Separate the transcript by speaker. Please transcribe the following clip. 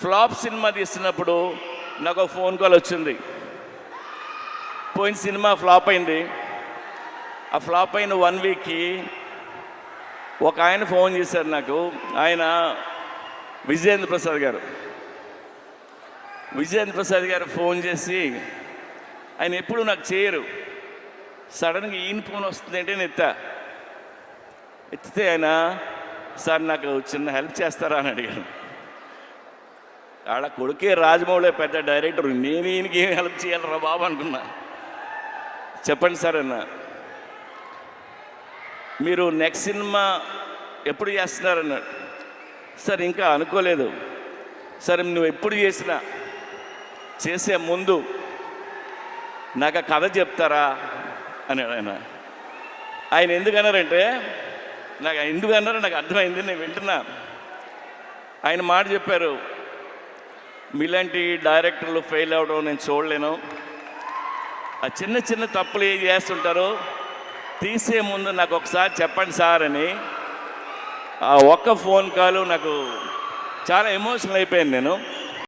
Speaker 1: Flop cinema తీస్తున్నప్పుడు నాకు ఒక phone call వచ్చింది. పోయిన సినిమా ఫ్లాప్ అయింది. ఆ ఫ్లాప్ అయిన వన్ వీక్కి ఒక ఆయన ఫోన్ చేశారు నాకు. ఆయన విజయేంద్ర ప్రసాద్ గారు. విజయేంద్ర ప్రసాద్ గారు ఫోన్ చేసి ఆయన ఎప్పుడు నాకు చేయరు. సడన్గా ఈయన ఫోన్ వస్తుంది అంటే నేను ఎత్తా. ఎత్తితే ఆయన సార్ నాకు చిన్న హెల్ప్ చేస్తారా? అని అడిగాను ఆడ కొడుకే రాజమౌళి పెద్ద డైరెక్టర్ నేను ఈయనకి ఏం హెల్ప్ చేయాలరా బాబు అనుకున్నా. చెప్పండి సార్ అన్న. మీరు నెక్స్ట్ సినిమా ఎప్పుడు చేస్తున్నారన్నాడు సార్ ఇంకా అనుకోలేదు. సరే నువ్వు ఎప్పుడు చేసినా చేసే ముందు నాకు ఆ కథ చెప్తారా? అన్నాడు ఆయన. ఆయన ఎందుకన్నారంటే నాకు ఎందుకన్నారో నాకు అర్థమైంది నేను వింటున్నా. ఆయన మాట చెప్పారు మీలాంటి డైరెక్టర్లు ఫెయిల్ అవడం నేను చూడలేను. ఆ చిన్న చిన్న తప్పులు ఏం చేస్తుంటారో తీసే ముందు నాకు ఒకసారి చెప్పండి సార్ అని. ఆ ఒక్క ఫోన్ కాల్ నాకు చాలా ఎమోషనల్ అయిపోయాను నేను.